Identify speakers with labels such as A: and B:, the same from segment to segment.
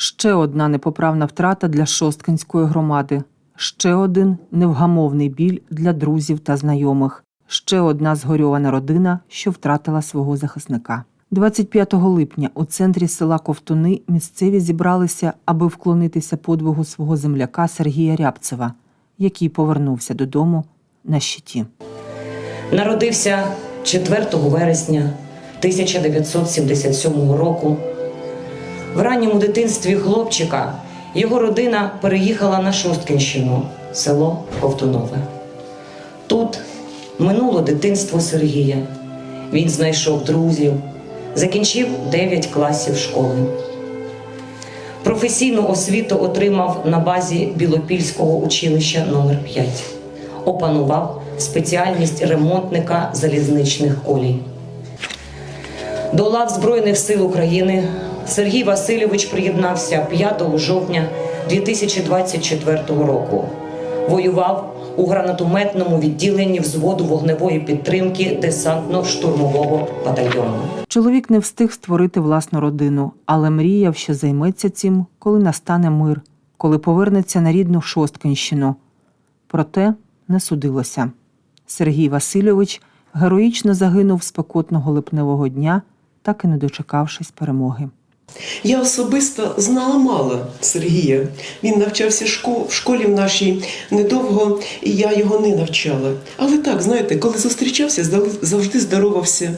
A: Ще одна непоправна втрата для Шосткинської громади, ще один невгамовний біль для друзів та знайомих, ще одна згорьована родина, що втратила свого захисника. 25 липня у центрі села Ковтуни місцеві зібралися, аби вклонитися подвигу свого земляка Сергія Рябцева, який повернувся додому на щиті.
B: Народився 4 вересня 1977 року. В ранньому дитинстві хлопчика його родина переїхала на Шосткинщину, село Ковтунове. Тут минуло дитинство Сергія. Він знайшов друзів, закінчив 9 класів школи. Професійну освіту отримав на базі Білопільського училища номер 5 Опанував спеціальність ремонтника залізничних колій. До лав Збройних сил України Сергій Васильович приєднався 5 жовтня 2024 року. Воював у гранатометному відділенні взводу вогневої підтримки десантно-штурмового батальйону.
A: Чоловік не встиг створити власну родину, але мріяв, що займеться цим, коли настане мир, коли повернеться на рідну Шосткинщину. Проте не судилося. Сергій Васильович героїчно загинув спекотного липневого дня, так і не дочекавшись перемоги.
C: Я особисто знала мало Сергія. Він навчався в школі в нашій недовго, і я його не навчала. Але так, знаєте, коли зустрічався, завжди здоровався.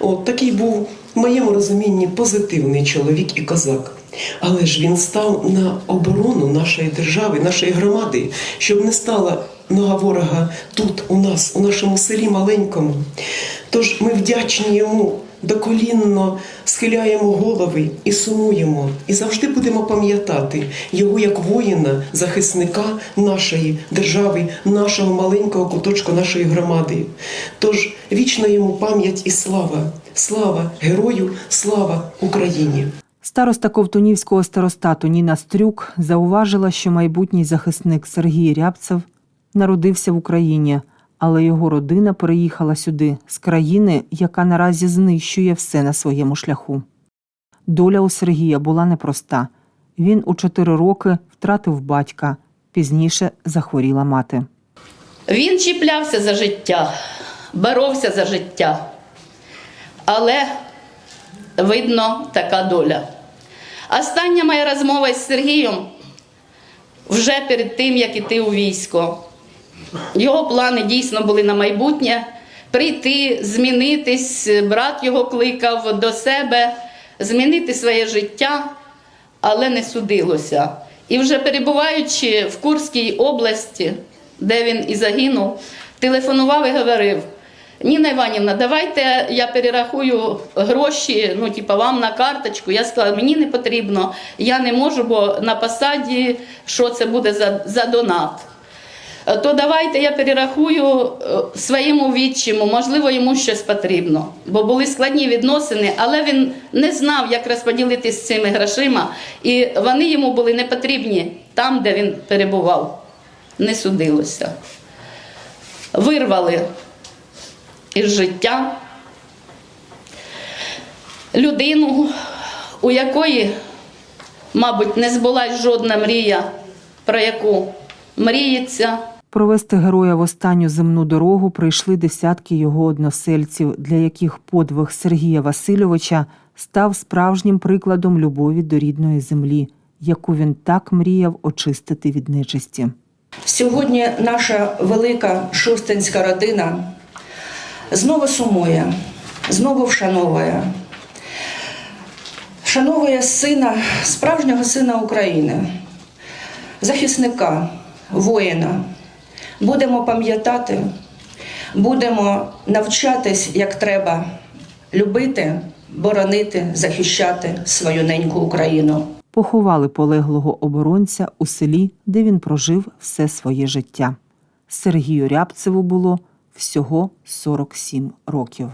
C: От такий був в моєму розумінні позитивний чоловік і козак. Але ж він став на оборону нашої держави, нашої громади, щоб не стала нога ворога тут, у нас, у нашому селі маленькому. Тож ми вдячні йому доколінно схиляємо голови і сумуємо, і завжди будемо пам'ятати його як воїна, захисника нашої держави, нашого маленького куточка нашої громади. Тож вічна йому пам'ять і слава, слава герою, слава Україні.
A: Староста Ковтунівського старостату Ніна Стрюк зауважила, що майбутній захисник Сергій Рябцев народився в Україні, але його родина переїхала сюди з країни, яка наразі знищує все на своєму шляху. Доля у Сергія була непроста. Він у чотири роки втратив батька, пізніше захворіла мати.
D: Він чіплявся за життя, боровся за життя. Але, видно, така доля. Остання моя розмова із Сергієм вже перед тим, як іти у військо. Його плани дійсно були на майбутнє прийти, змінитись. Брат його кликав до себе, змінити своє життя, але не судилося. І вже перебуваючи в Курській області, де він і загинув, телефонував і говорив: Ніна Іванівна, давайте я перерахую гроші, ну, типа, вам на карточку. Я сказала, мені не потрібно, я не можу, бо на посаді що це буде за, за донат. Е, То давайте я перерахую е, своєму відчиму, можливо, йому щось потрібно. Бо були складні відносини, але він не знав, як розподілитися з цими грошима, і вони йому були не потрібні там, де він перебував. Не судилося. Вирвали із життя людину, у якої, мабуть, не збулась жодна мрія, про яку мріється.
A: Провести героя в останню земну дорогу прийшли десятки його односельців, для яких подвиг Сергія Васильовича став справжнім прикладом любові до рідної землі, яку він так мріяв очистити від нечисті.
E: Сьогодні наша велика шустинська родина знову сумує, знову вшановує. Вшановує сина, справжнього сина України, захисника, воїна. Будемо пам'ятати, будемо навчатись, як треба любити, боронити, захищати свою неньку Україну.
A: Поховали полеглого оборонця у селі, де він прожив все своє життя. Сергію Рябцеву було всього 47 років.